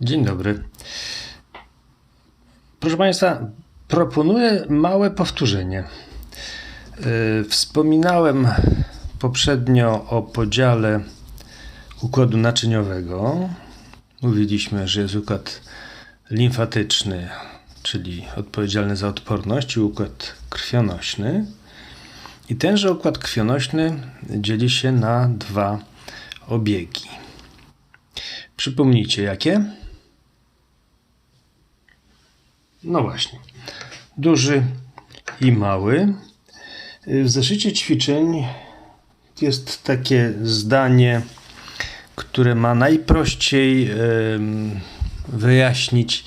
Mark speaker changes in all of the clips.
Speaker 1: Dzień dobry. Proszę Państwa, proponuję małe powtórzenie. Yy, Wspominałem poprzednio o podziale układu naczyniowego. Mówiliśmy, że jest układ limfatyczny, czyli odpowiedzialny za odporność, i układ krwionośny. I tenże układ krwionośny dzieli się na dwa obiegi. Przypomnijcie, jakie? No właśnie. Duży i mały. W zeszycie ćwiczeń jest takie zdanie, które ma najprościej wyjaśnić,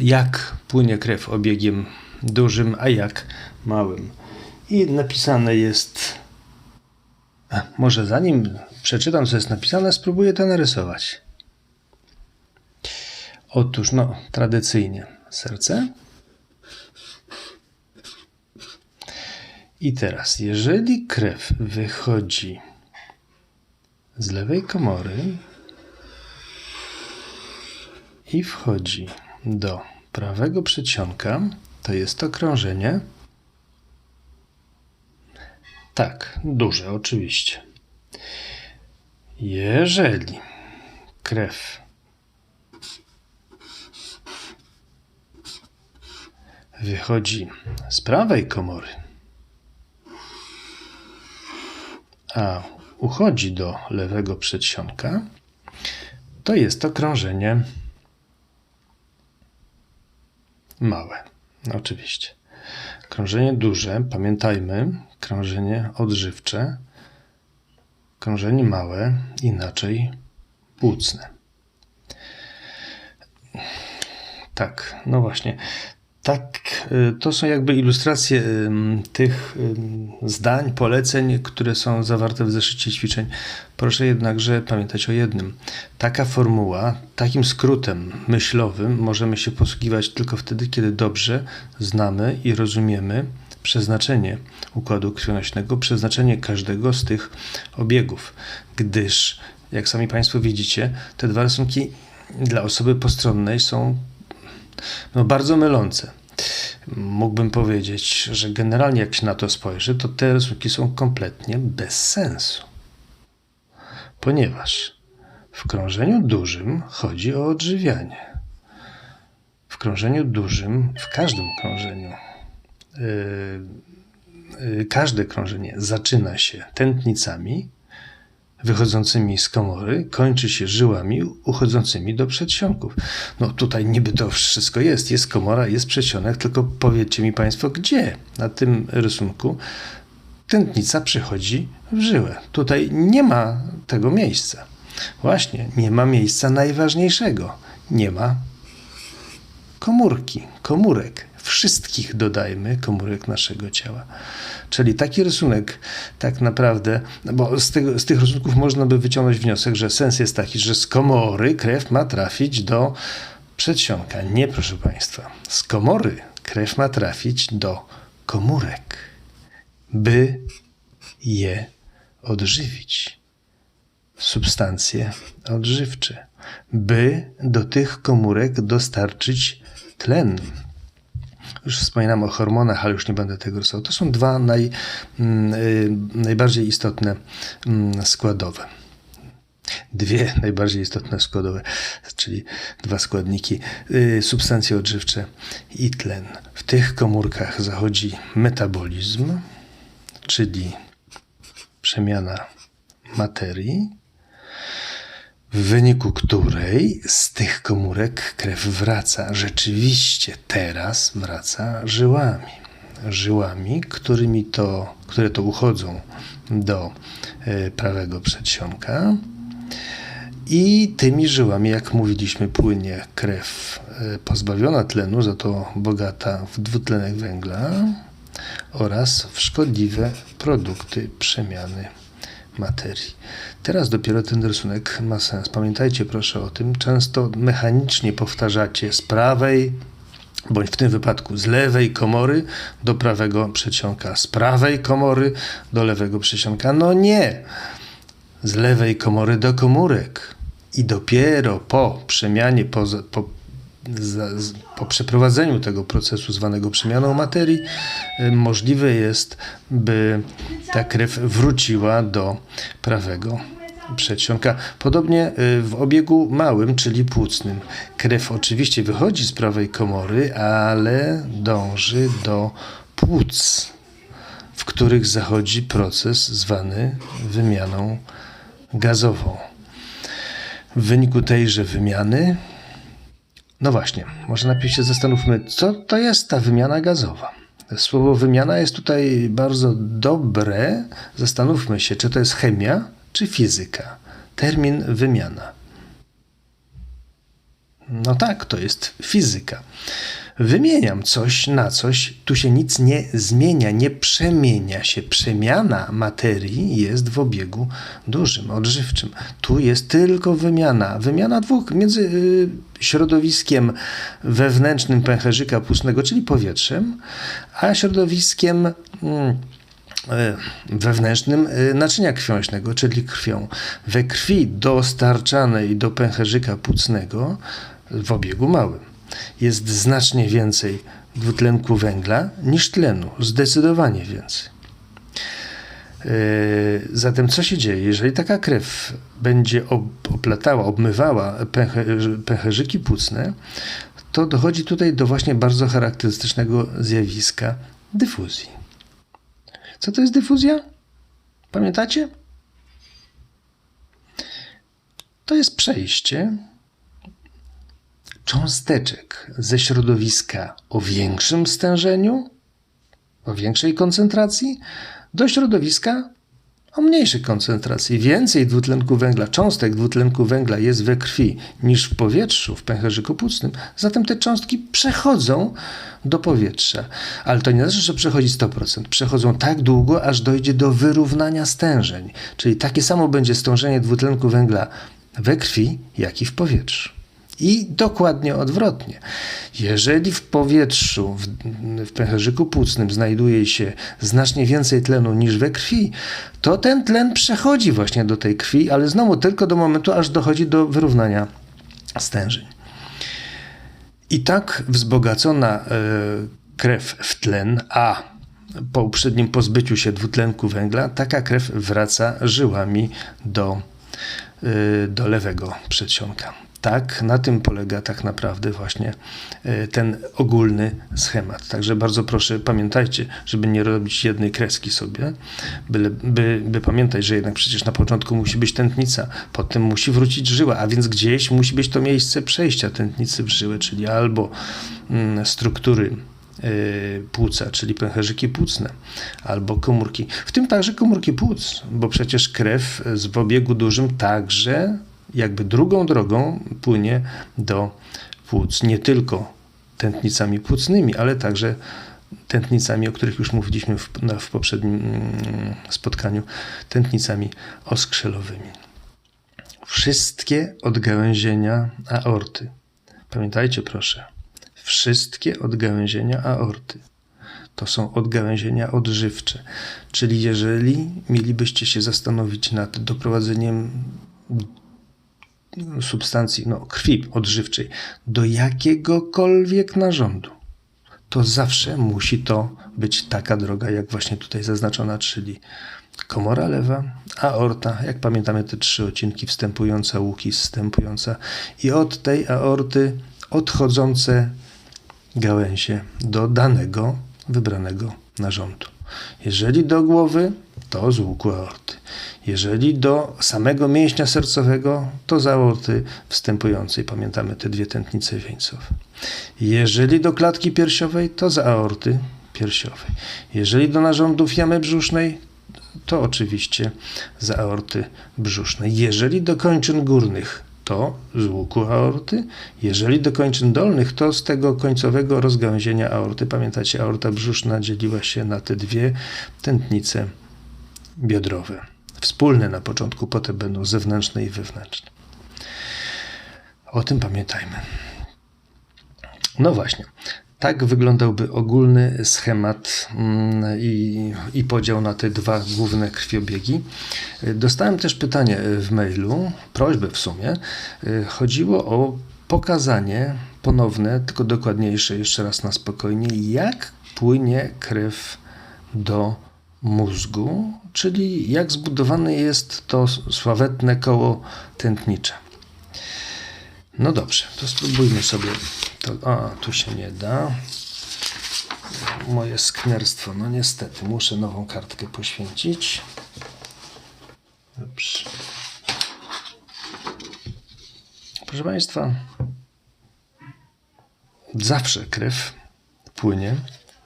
Speaker 1: jak płynie krew obiegiem dużym, a jak małym. I napisane jest. A, może zanim przeczytam, co jest napisane, spróbuję to narysować. Otóż, no, tradycyjnie serce. I teraz, jeżeli krew wychodzi z lewej komory i wchodzi do prawego przedsionka, to jest to krążenie. Tak, duże, oczywiście. Jeżeli krew wychodzi z prawej komory, a uchodzi do lewego przedsionka, to jest to krążenie małe. Oczywiście. Krążenie duże, pamiętajmy, krążenie odżywcze, krążenie małe, inaczej płucne. Tak, no właśnie. Tak, to są jakby ilustracje tych zdań, poleceń, które są zawarte w zeszycie ćwiczeń. Proszę jednakże pamiętać o jednym. Taka formuła, takim skrótem myślowym możemy się posługiwać tylko wtedy, kiedy dobrze znamy i rozumiemy przeznaczenie układu krwionośnego, przeznaczenie każdego z tych obiegów, gdyż, jak sami Państwo widzicie, te dwa rysunki dla osoby postronnej są no, bardzo mylące. Mógłbym powiedzieć, że generalnie jak się na to spojrzy, to te rysunki są kompletnie bez sensu. Ponieważ w krążeniu dużym chodzi o odżywianie. W krążeniu dużym, w każdym krążeniu, yy, yy, każde krążenie zaczyna się tętnicami, wychodzącymi z komory, kończy się żyłami uchodzącymi do przedsionków. No tutaj niby to wszystko jest. Jest komora, jest przedsionek, tylko powiedzcie mi Państwo, gdzie na tym rysunku tętnica przechodzi w żyłę. Tutaj nie ma tego miejsca. Właśnie, nie ma miejsca najważniejszego. Nie ma komórki, komórek. Wszystkich dodajmy komórek naszego ciała. Czyli taki rysunek tak naprawdę, no bo z, tego, z tych rysunków można by wyciągnąć wniosek, że sens jest taki, że z komory krew ma trafić do przedsionka. Nie, proszę Państwa. Z komory krew ma trafić do komórek, by je odżywić. Substancje odżywcze, by do tych komórek dostarczyć tlen. Już wspominam o hormonach, ale już nie będę tego rysował. To są dwa naj, mm, y, najbardziej istotne mm, składowe. Dwie najbardziej istotne składowe, czyli dwa składniki, y, substancje odżywcze i tlen. W tych komórkach zachodzi metabolizm, czyli przemiana materii, w wyniku której z tych komórek krew wraca. Rzeczywiście teraz wraca żyłami. Żyłami, którymi to, które to uchodzą do e, prawego przedsionka. I tymi żyłami, jak mówiliśmy, płynie krew e, pozbawiona tlenu, za to bogata w dwutlenek węgla oraz w szkodliwe produkty przemiany materii. Teraz dopiero ten rysunek ma sens. Pamiętajcie proszę o tym. Często mechanicznie powtarzacie z prawej, bądź w tym wypadku z lewej komory do prawego przedsionka, z prawej komory do lewego przedsionka. No nie! Z lewej komory do komórek. I dopiero po przemianie, po, po, za, z- po przeprowadzeniu tego procesu zwanego przemianą materii, y, możliwe jest, by ta krew wróciła do prawego przedsionka. Podobnie y, w obiegu małym, czyli płucnym. Krew oczywiście wychodzi z prawej komory, ale dąży do płuc, w których zachodzi proces zwany wymianą gazową. W wyniku tejże wymiany, no właśnie, może najpierw się zastanówmy, co to jest ta wymiana gazowa. Słowo wymiana jest tutaj bardzo dobre. Zastanówmy się, czy to jest chemia, czy fizyka. Termin wymiana. No tak, to jest fizyka. Wymieniam coś na coś, tu się nic nie zmienia, nie przemienia się. Przemiana materii jest w obiegu dużym, odżywczym. Tu jest tylko wymiana. Wymiana dwóch między y, środowiskiem wewnętrznym pęcherzyka pustnego, czyli powietrzem, a środowiskiem. Mm, e, wewnętrznym e, naczynia krwiąśnego, czyli krwią. We krwi dostarczanej do pęcherzyka płucnego w obiegu małym jest znacznie więcej dwutlenku węgla niż tlenu, zdecydowanie więcej. E, Zatem co się dzieje, jeżeli taka krew będzie oplatała, obmywała pęcher- pęcherzyki płucne, to dochodzi tutaj do właśnie bardzo charakterystycznego zjawiska dyfuzji. Co to jest dyfuzja? Pamiętacie? To jest przejście cząsteczek ze środowiska o większym stężeniu, o większej koncentracji, do środowiska o mniejszej koncentracji. Więcej dwutlenku węgla, cząstek dwutlenku węgla jest we krwi niż w powietrzu, w pęcherzyku płucnym. Zatem te cząstki przechodzą do powietrza. Ale to nie znaczy, że przechodzi 100%. Przechodzą tak długo, aż dojdzie do wyrównania stężeń. Czyli takie samo będzie stężenie dwutlenku węgla we krwi, jak i w powietrzu. I dokładnie odwrotnie. Jeżeli w powietrzu, w, w pęcherzyku płucnym znajduje się znacznie więcej tlenu niż we krwi, to ten tlen przechodzi właśnie do tej krwi, ale znowu tylko do momentu, aż dochodzi do wyrównania stężeń. I tak wzbogacona e, krew w tlen, a po uprzednim pozbyciu się dwutlenku węgla, taka krew wraca żyłami do, e, do lewego przedsionka. Tak, na tym polega tak naprawdę właśnie e, ten ogólny schemat. Także bardzo proszę pamiętajcie, żeby nie robić jednej kreski sobie, by, by, by pamiętać, że jednak przecież na początku musi być tętnica, potem musi wrócić żyła, a więc gdzieś musi być to miejsce przejścia tętnicy w żyłę, czyli albo mm, struktury y, płuca, czyli pęcherzyki płucne, albo komórki. W tym także komórki płuc, bo przecież krew w obiegu dużym także jakby drugą drogą płynie do płuc. Nie tylko tętnicami płucnymi, ale także tętnicami, o których już mówiliśmy w, na, w poprzednim mm, spotkaniu, tętnicami oskrzelowymi. Wszystkie odgałęzienia aorty. Pamiętajcie proszę, wszystkie odgałęzienia aorty to są odgałęzienia odżywcze. Czyli jeżeli mielibyście się zastanowić nad doprowadzeniem substancji, no, krwi odżywczej do jakiegokolwiek narządu, to zawsze musi to być taka droga, jak właśnie tutaj zaznaczona, czyli komora lewa, aorta, jak pamiętamy te trzy odcinki, wstępująca, łuki, wstępująca i od tej aorty odchodzące gałęzie do danego, wybranego narządu. Jeżeli do głowy, to z łuku aorty. Jeżeli do samego mięśnia sercowego, to z aorty wstępującej. Pamiętamy te dwie tętnice wieńcowe. Jeżeli do klatki piersiowej, to z aorty piersiowej. Jeżeli do narządów jamy brzusznej, to oczywiście z aorty brzusznej. Jeżeli do kończyn górnych, to z łuku aorty. Jeżeli do kończyn dolnych, to z tego końcowego rozgałęzienia aorty. Pamiętacie, aorta brzuszna dzieliła się na te dwie tętnice biodrowe. Wspólne na początku, potem będą zewnętrzne i wewnętrzne. O tym pamiętajmy. No właśnie. Tak wyglądałby ogólny schemat mm, i, i podział na te dwa główne krwiobiegi. Dostałem też pytanie w mailu, prośbę w sumie. Chodziło o pokazanie ponowne, tylko dokładniejsze, jeszcze raz na spokojnie, jak płynie krew do mózgu, czyli jak zbudowane jest to sławetne koło tętnicze. No dobrze, to spróbujmy sobie. To, a, tu się nie da. Moje sknerstwo, no niestety, muszę nową kartkę poświęcić. Dobrze. Proszę Państwa, zawsze krew płynie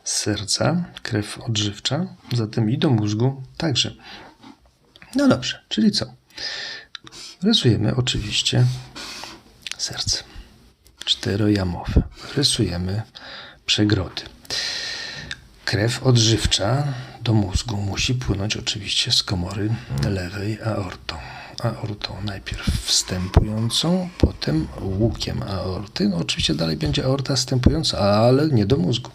Speaker 1: serca, krew odżywcza, zatem i do mózgu także. No dobrze, czyli co? Rysujemy oczywiście serce czterojamowe. Rysujemy przegrody. Krew odżywcza do mózgu musi płynąć oczywiście z komory lewej aortą. Aortą najpierw wstępującą, potem łukiem aorty. No oczywiście dalej będzie aorta wstępująca, ale nie do mózgu.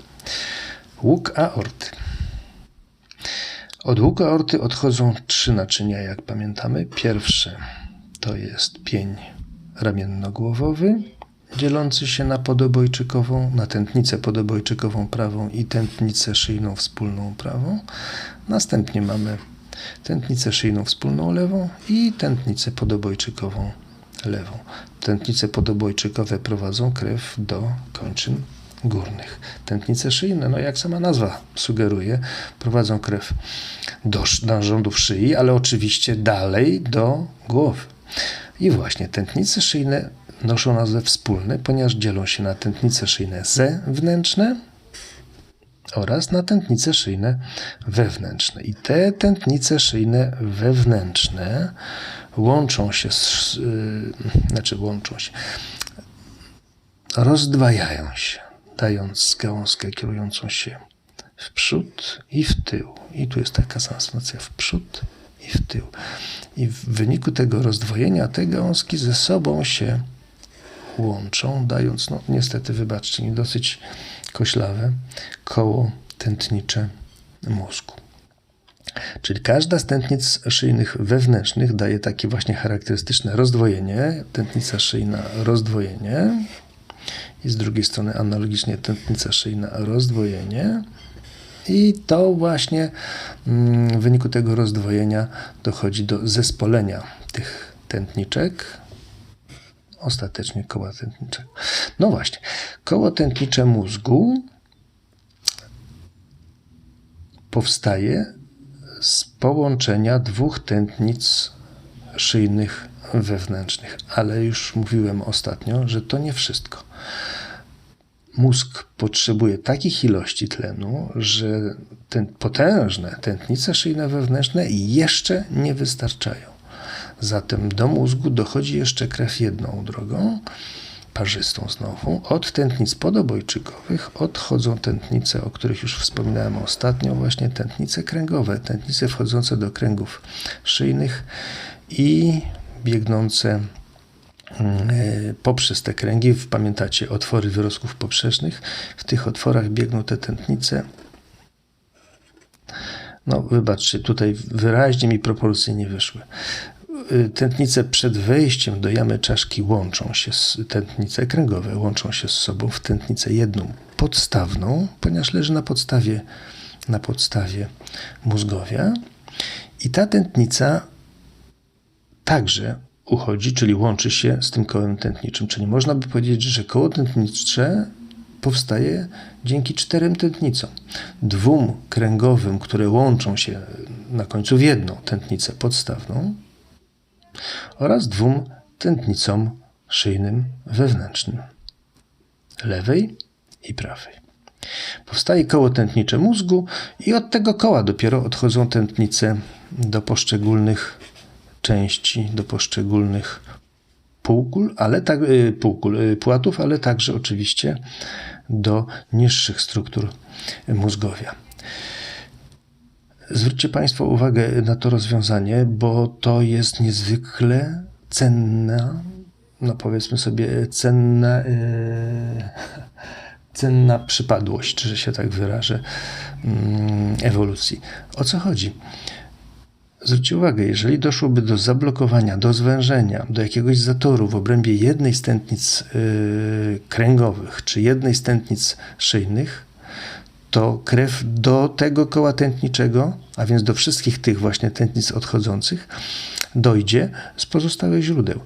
Speaker 1: Łuk aorty. Od łuku aorty odchodzą trzy naczynia, jak pamiętamy. Pierwsze to jest pień ramienno-głowowy, dzielący się na podobojczykową, na tętnicę podobojczykową prawą i tętnicę szyjną wspólną prawą. Następnie mamy tętnicę szyjną wspólną lewą i tętnicę podobojczykową lewą. Tętnice podobojczykowe prowadzą krew do kończyn górnych. Tętnice szyjne, no jak sama nazwa sugeruje, prowadzą krew do narządów szyi, ale oczywiście dalej do głowy. I właśnie tętnice szyjne noszą nazwę wspólne, ponieważ dzielą się na tętnice szyjne zewnętrzne oraz na tętnice szyjne wewnętrzne. I te tętnice szyjne wewnętrzne łączą się, z, yy, znaczy łączą się, rozdwajają się, dając gałązkę kierującą się w przód i w tył. I tu jest taka transformacja w przód i w tył. I w wyniku tego rozdwojenia te gałązki ze sobą się łączą, dając, no niestety, wybaczcie mi, dosyć koślawe koło tętnicze mózgu. Czyli każda z tętnic szyjnych wewnętrznych daje takie właśnie charakterystyczne rozdwojenie, tętnica szyjna rozdwojenie i z drugiej strony analogicznie tętnica szyjna rozdwojenie. I to właśnie mm, w wyniku tego rozdwojenia dochodzi do zespolenia tych tętniczek, ostatecznie koła tętniczego. No właśnie, koło tętnicze mózgu powstaje z połączenia dwóch tętnic szyjnych wewnętrznych, ale już mówiłem ostatnio, że to nie wszystko. Mózg potrzebuje takich ilości tlenu, że ten potężne tętnice szyjne wewnętrzne jeszcze nie wystarczają. Zatem do mózgu dochodzi jeszcze krew jedną drogą, parzystą znowu. Od tętnic podobojczykowych odchodzą tętnice, o których już wspominałem ostatnio, właśnie tętnice kręgowe, tętnice wchodzące do kręgów szyjnych i biegnące poprzez te kręgi, pamiętacie, otwory wyrostków poprzecznych, w tych otworach biegną te tętnice. No, wybaczcie, tutaj wyraźnie mi proporcje nie wyszły. Y, tętnice przed wejściem do jamy czaszki łączą się, z, tętnice kręgowe łączą się z sobą w tętnicę jedną podstawną, ponieważ leży na podstawie, na podstawie mózgowia. I ta tętnica także uchodzi, czyli łączy się z tym kołem tętniczym. Czyli można by powiedzieć, że koło tętnicze powstaje dzięki czterem tętnicom. Dwóm kręgowym, które łączą się na końcu w jedną tętnicę podstawną, oraz dwóm tętnicom szyjnym wewnętrznym lewej i prawej. Powstaje koło tętnicze mózgu i od tego koła dopiero odchodzą tętnice do poszczególnych części, do poszczególnych półkul, ale tak, y, półkul, y, płatów, ale także oczywiście do niższych struktur mózgowia. Zwróćcie Państwo uwagę na to rozwiązanie, bo to jest niezwykle cenna, no powiedzmy sobie, cenna, yy, cenna przypadłość, że się tak wyrażę, mm, ewolucji. O co chodzi? Zwróćcie uwagę, jeżeli doszłoby do zablokowania, do zwężenia, do jakiegoś zatoru w obrębie jednej z tętnic yy, kręgowych czy jednej z tętnic szyjnych, to krew do tego koła tętniczego, a więc do wszystkich tych właśnie tętnic odchodzących, dojdzie z pozostałych źródeł.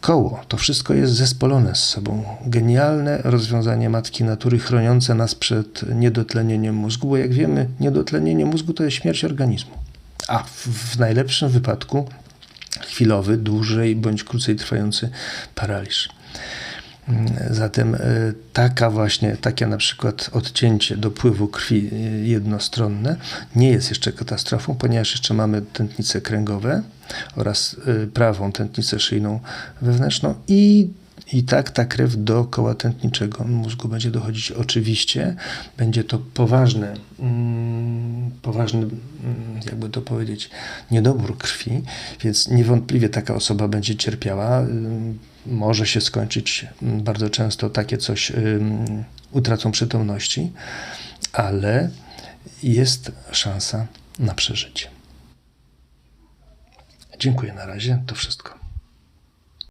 Speaker 1: Koło, to wszystko jest zespolone z sobą. Genialne rozwiązanie matki natury chroniące nas przed niedotlenieniem mózgu, bo jak wiemy, niedotlenienie mózgu to jest śmierć organizmu. A w, w najlepszym wypadku chwilowy, dłużej bądź krócej trwający paraliż. Zatem e, taka właśnie, takie na przykład odcięcie dopływu krwi e, jednostronne nie jest jeszcze katastrofą, ponieważ jeszcze mamy tętnice kręgowe oraz e, prawą tętnicę szyjną wewnętrzną i i tak ta krew do koła tętniczego mózgu będzie dochodzić. Oczywiście będzie to poważne, mm, poważny, mm, jakby to powiedzieć, niedobór krwi, więc niewątpliwie taka osoba będzie cierpiała. Ym, Może się skończyć mm, bardzo często takie coś ym, utratą przytomności, ale jest szansa na przeżycie. Dziękuję na razie. To wszystko.